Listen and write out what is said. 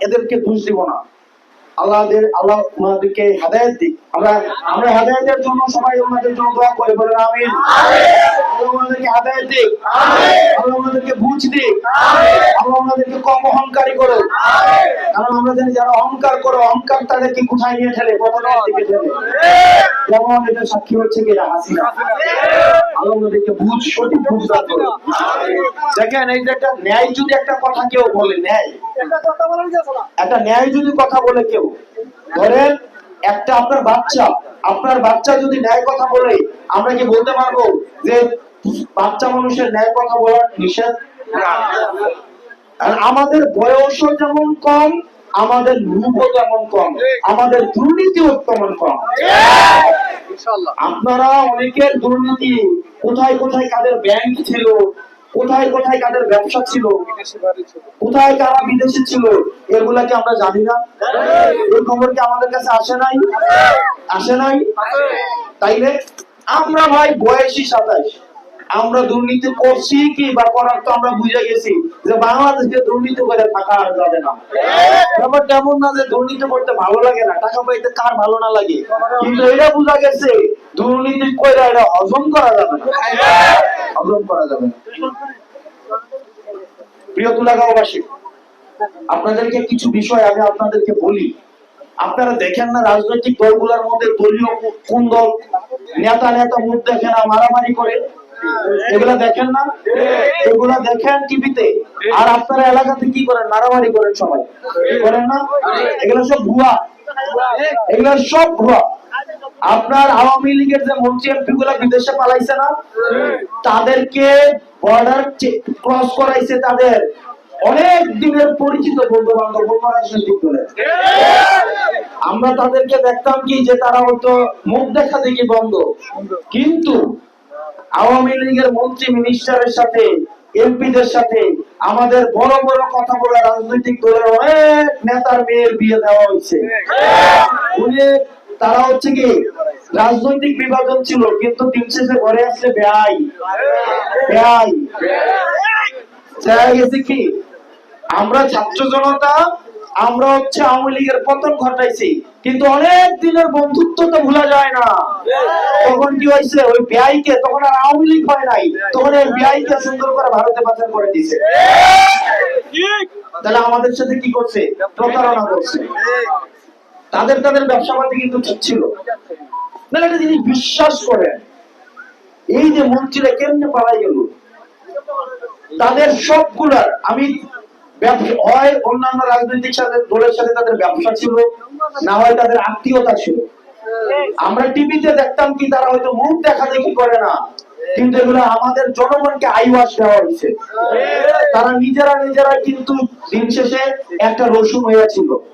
এদেরকে দোষ দিব না। আল্লাহদের আল্লাহ ওনাদেরকে হেদায়েত দিক। আমরা আমরা হেদায়তের জন্য সবাই ওনাদের জন্য দোয়া করি বলেন আমিন। আল্লাহ ওনাদেরকে হেদায়ত দিক। আল্লাহ বুঝ দিক আল্লাহ ওনাদেরকে কম অহংকারী করো। কারণ আমরা জানি যারা অহংকার করো অহংকার তাদেরকে কোথায় নিয়ে ঠেলে? পতনের দিকে ঠেলে। যেমন এটা সাক্ষী হচ্ছে কি এটা হাসিনা। আল্লাহ ওনাদেরকে বুঝ সঠিক করো দেখেন এই যে একটা ন্যায় যদি একটা কথা কেউ বলে ন্যায়। একটা ন্যায় যদি কথা বলে কেউ ধরেন একটা আপনার বাচ্চা আপনার বাচ্চা যদি ন্যায় কথা বলে আমরা কি বলতে পারব যে বাচ্চা মানুষের ন্যায় কথা বলার নিষেধ? আর আমাদের বয়সও যেমন কম আমাদের রূপও তেমন কম আমাদের দুর্নীতিও তেমন কম। আপনারা অনেকের দুর্নীতি কোথায় কোথায় কাদের ব্যাংক ছিল কোথায় কোথায় কাদের ব্যবসা ছিল কোথায় কারা বিদেশে ছিল এগুলা কি আমরা জানি না? এই খবর কি আমাদের কাছে আসে নাই? আসে নাই। তাইলে আমরা ভাই বয়সী সাতাইশ। আমরা দুর্নীতি করছি কি বা করার তো আমরা বুঝে গেছি যে বাংলাদেশকে দুর্নীতি করে থাকা আর যাবে না। ব্যাপারটা এমন না যে দুর্নীতি করতে ভালো লাগে না, টাকা পাইতে কার ভালো না লাগে। কিন্তু এটা বোঝা গেছে, দুর্নীতি করে এটা হজম করা যাবে না। হজম করা যাবে না। প্রিয় তুলাগাঁওবাসী আপনাদেরকে কিছু বিষয় আমি আপনাদেরকে বলি। আপনারা দেখেন না রাজনৈতিক দলগুলোর মধ্যে দলীয় কোন দল নেতা নেতা মুখ দেখে না, মারামারি করে? এগুলা দেখেন না? এগুলা দেখেন টিভিতে। আর আপনারা এলাকাতে কি করেন? মারামারি করেন সবাই। করেন না? এগুলো সব ভুয়া। এগুলো সব ভুয়া। আপনার আওয়ামী লীগের যে মন্ত্রী এমপি গুলা বিদেশে পালাইছে না? তাদেরকে বর্ডার ক্রস করাইছে তাদের। অনেক দিনের পরিচিত বন্ধু বান্ধব আমরা তাদেরকে দেখতাম কি যে তারা হয়তো মুখ দেখা দেখি বন্ধ। কিন্তু আওয়ামী লীগের মন্ত্রী মিনিস্টারের সাথে, এমপিদের সাথে আমাদের বড় বড় কথা বলা রাজনৈতিক দলের অনেক নেতার মেয়ের বিয়ে দেওয়া হয়েছে। তারা হচ্ছে কি, রাজনৈতিক বিভাজন ছিল, কিন্তু দিন শেষে ঘরে আসছে ব্যয় ব্যয় গেছে কি, আমরা ছাত্র জনতা, আমরা হচ্ছে আওয়ামী লীগের পতন ঘটাইছি। কিন্তু অনেক দিনের বন্ধুত্ব তো ভুলা যায় না। তখন কি হয়েছে? ওই বিআইকে, তখন আর আওয়ামী লীগ হয় নাই। তখন ওই বিআইকে সুন্দর করে ভারতে পাচার করে দিছে তাহলে আমাদের সাথে কি করছে? প্রতারণা করছে। তাদের তাদের ব্যবসা পাতি কিন্তু ঠিক ছিল। না একটা জিনিস বিশ্বাস করেন, এই যে মন্ত্রীরা কেমনে পালাই গেল? তাদের সবগুলার, আমি হয় অন্যান্য রাজনৈতিক সাথে দলের সাথে তাদের ব্যবসা ছিল না হয় তাদের আত্মীয়তা ছিল। আমরা টিভিতে দেখতাম কি তারা হয়তো মুখ দেখা দেখি করে না। কিন্তু এগুলো আমাদের জনগণকে আইওয়াস দেওয়া হয়েছে। তারা নিজেরা নিজেরা কিন্তু দিন শেষে একটা রসুন হয়েছিল